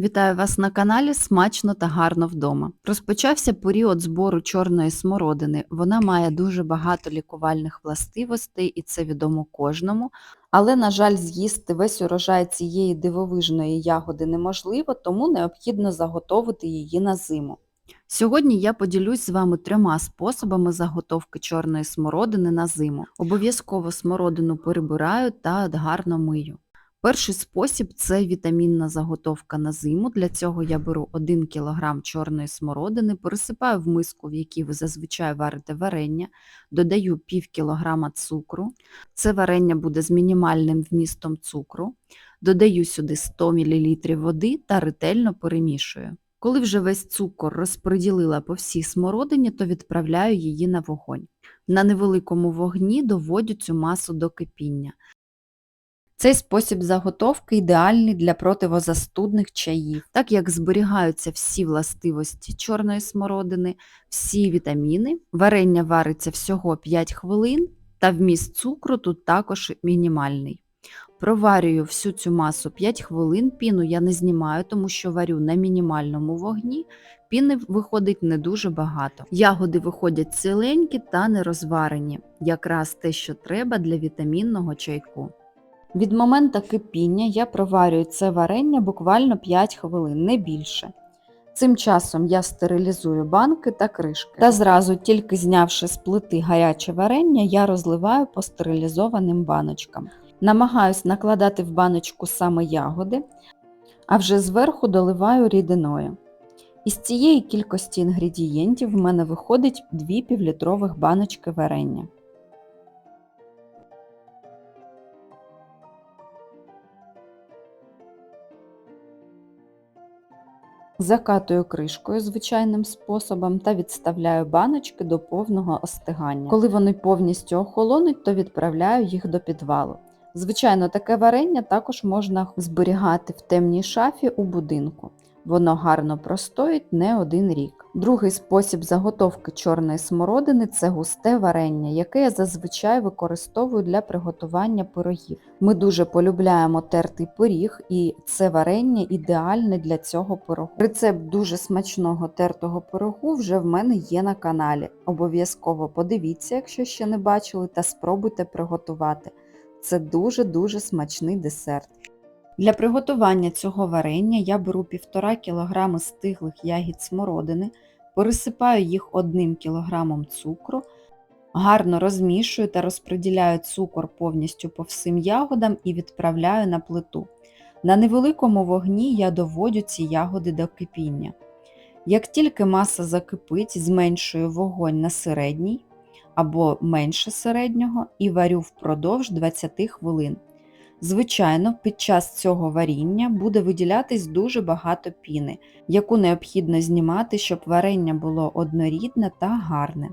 Вітаю вас на каналі Смачно та гарно вдома. Розпочався період збору чорної смородини. Вона має дуже багато лікувальних властивостей, і це відомо кожному. Але, на жаль, з'їсти весь урожай цієї дивовижної ягоди неможливо, тому необхідно заготовити її на зиму. Сьогодні я поділюсь з вами трьома способами заготовки чорної смородини на зиму. Обов'язково смородину перебираю та гарно мию. Перший спосіб це вітамінна заготовка на зиму. Для цього я беру 1 кг чорної смородини, пересипаю в миску, в якій ви зазвичай варите варення, додаю пів кілограма цукру. Це варення буде з мінімальним вмістом цукру. Додаю сюди 100 мл води та ретельно перемішую. Коли вже весь цукор розподілила по всій смородині, то відправляю її на вогонь. На невеликому вогні доводю цю масу до кипіння. Цей спосіб заготовки ідеальний для противозастудних чаїв, так як зберігаються всі властивості чорної смородини, всі вітаміни, варення вариться всього 5 хвилин, та вміст цукру тут також мінімальний. Проварюю всю цю масу 5 хвилин, піну я не знімаю, тому що варю на мінімальному вогні, піни виходить не дуже багато. Ягоди виходять ціленькі та не розварені, якраз те, що треба для вітамінного чайку. Від моменту кипіння я проварюю це варення буквально 5 хвилин, не більше. Цим часом я стерилізую банки та кришки. Та зразу, тільки знявши з плити гаряче варення, я розливаю по стерилізованим баночкам. Намагаюсь накладати в баночку саме ягоди, а вже зверху доливаю рідиною. Із цієї кількості інгредієнтів в мене виходить 2 півлітрових баночки варення. Закатую кришкою звичайним способом та відставляю баночки до повного остигання. Коли вони повністю охолонуть, то відправляю їх до підвалу. Звичайно, таке варення також можна зберігати в темній шафі у будинку. Воно гарно простоїть не один рік. Другий спосіб заготовки чорної смородини це густе варення, яке я зазвичай використовую для приготування пирогів. Ми дуже полюбляємо тертий пиріг, і це варення ідеальне для цього пирогу. Рецепт дуже смачного тертого пирогу вже в мене є на каналі. Обов'язково подивіться, якщо ще не бачили, та спробуйте приготувати. Це дуже-дуже смачний десерт. Для приготування цього варення я беру 1,5 кг стиглих ягід смородини, пересипаю їх 1 кг цукру, гарно розмішую та розподіляю цукор повністю по всім ягодам і відправляю на плиту. На невеликому вогні я доводю ці ягоди до кипіння. Як тільки маса закипить, зменшую вогонь на середній або менше середнього і варю впродовж 20 хвилин. Звичайно, під час цього варіння буде виділятись дуже багато піни, яку необхідно знімати, щоб варення було однорідне та гарне.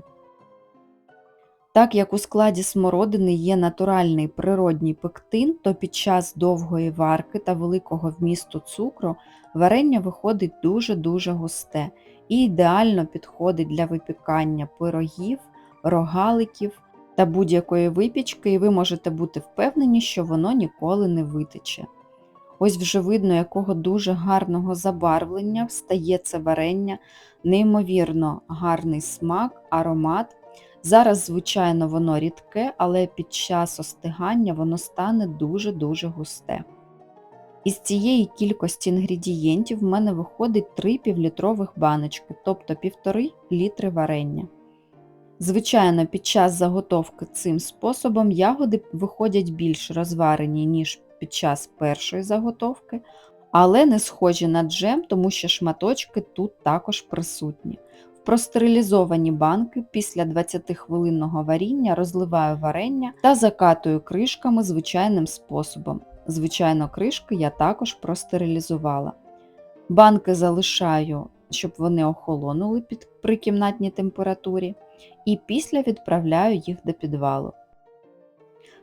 Так як у складі смородини є натуральний природній пектин, то під час довгої варки та великого вмісту цукру варення виходить дуже-дуже густе і ідеально підходить для випікання пирогів, рогаликів та будь-якої випічки, і ви можете бути впевнені, що воно ніколи не витече. Ось вже видно, якого дуже гарного забарвлення стає це варення, неймовірно гарний смак, аромат. Зараз, звичайно, воно рідке, але під час остигання воно стане дуже-дуже густе. Із цієї кількості інгредієнтів в мене виходить 3 півлітрових баночки, тобто 1,5 літри варення. Звичайно, під час заготовки цим способом ягоди виходять більш розварені, ніж під час першої заготовки, але не схожі на джем, тому що шматочки тут також присутні. В простерилізовані банки після 20-хвилинного варіння розливаю варення та закатую кришками звичайним способом. Звичайно, кришки я також простерилізувала. Банки залишаю, щоб вони охолонули під, при кімнатній температурі і після відправляю їх до підвалу.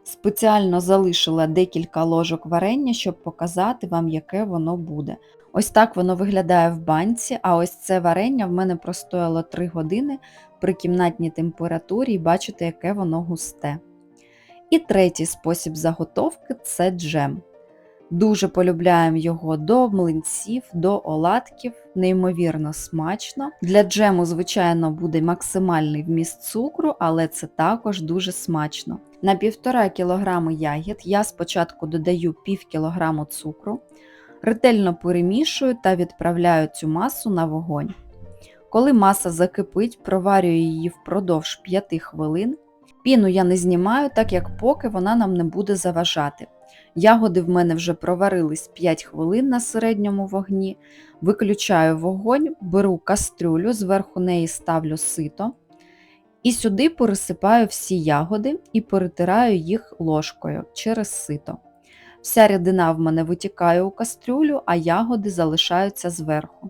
Спеціально залишила декілька ложок варення, щоб показати вам, яке воно буде. Ось так воно виглядає в банці, а ось це варення в мене простояло 3 години при кімнатній температурі і бачите, яке воно густе. І третій спосіб заготовки це джем. Дуже полюбляємо його до млинців, до оладків, неймовірно смачно. Для джему, звичайно, буде максимальний вміст цукру, але це також дуже смачно. На 1,5 кг ягід я спочатку додаю пів кілограму цукру, ретельно перемішую та відправляю цю масу на вогонь. Коли маса закипить, проварюю її впродовж 5 хвилин. Піну я не знімаю, так як поки вона нам не буде заважати. Ягоди в мене вже проварились 5 хвилин на середньому вогні. Виключаю вогонь, беру кастрюлю, зверху неї ставлю сито. І сюди пересипаю всі ягоди і перетираю їх ложкою через сито. Вся рідина в мене витікає у кастрюлю, а ягоди залишаються зверху.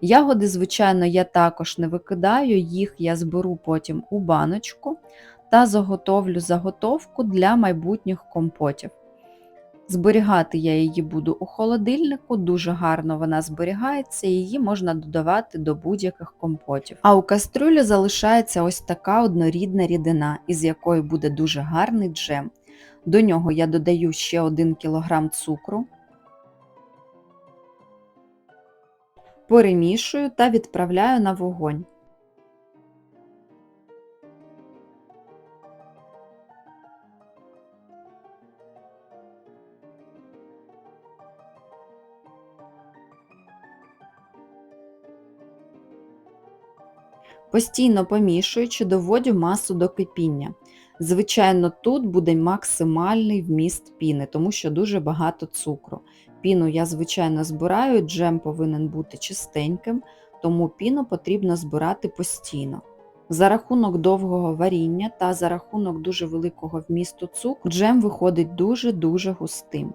Ягоди, звичайно, я також не викидаю, їх я зберу потім у баночку та заготовлю заготовку для майбутніх компотів. Зберігати я її буду у холодильнику, дуже гарно вона зберігається, її можна додавати до будь-яких компотів. А у кастрюлі залишається ось така однорідна рідина, із якої буде дуже гарний джем. До нього я додаю ще 1 кг цукру, перемішую та відправляю на вогонь. Постійно помішуючи, доводю масу до кипіння. Звичайно, тут буде максимальний вміст піни, тому що дуже багато цукру. Піну я, звичайно, збираю, джем повинен бути чистеньким, тому піну потрібно збирати постійно. За рахунок довгого варіння та за рахунок дуже великого вмісту цукру, джем виходить дуже-дуже густим.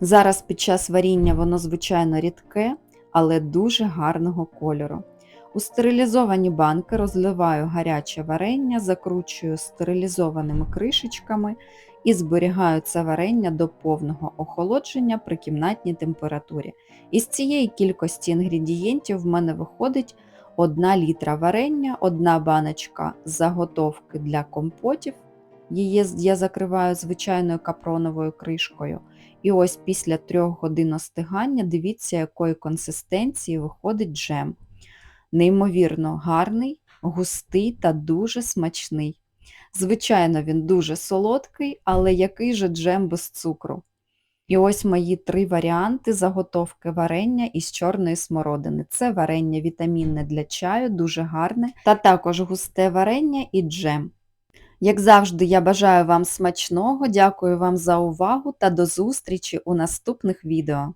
Зараз під час варіння воно, звичайно, рідке, але дуже гарного кольору. У стерилізовані банки розливаю гаряче варення, закручую стерилізованими кришечками і зберігаю це варення до повного охолодження при кімнатній температурі. Із цієї кількості інгредієнтів в мене виходить 1 літра варення, одна баночка заготовки для компотів. Її я закриваю звичайною капроновою кришкою. І ось після 3 годин остигання дивіться, якої консистенції виходить джем. Неймовірно гарний, густий та дуже смачний. Звичайно, він дуже солодкий, але який же джем без цукру. І ось мої три варіанти заготовки варення із чорної смородини. Це варення вітамінне для чаю, дуже гарне, та також густе варення і джем. Як завжди, я бажаю вам смачного, дякую вам за увагу та до зустрічі у наступних відео.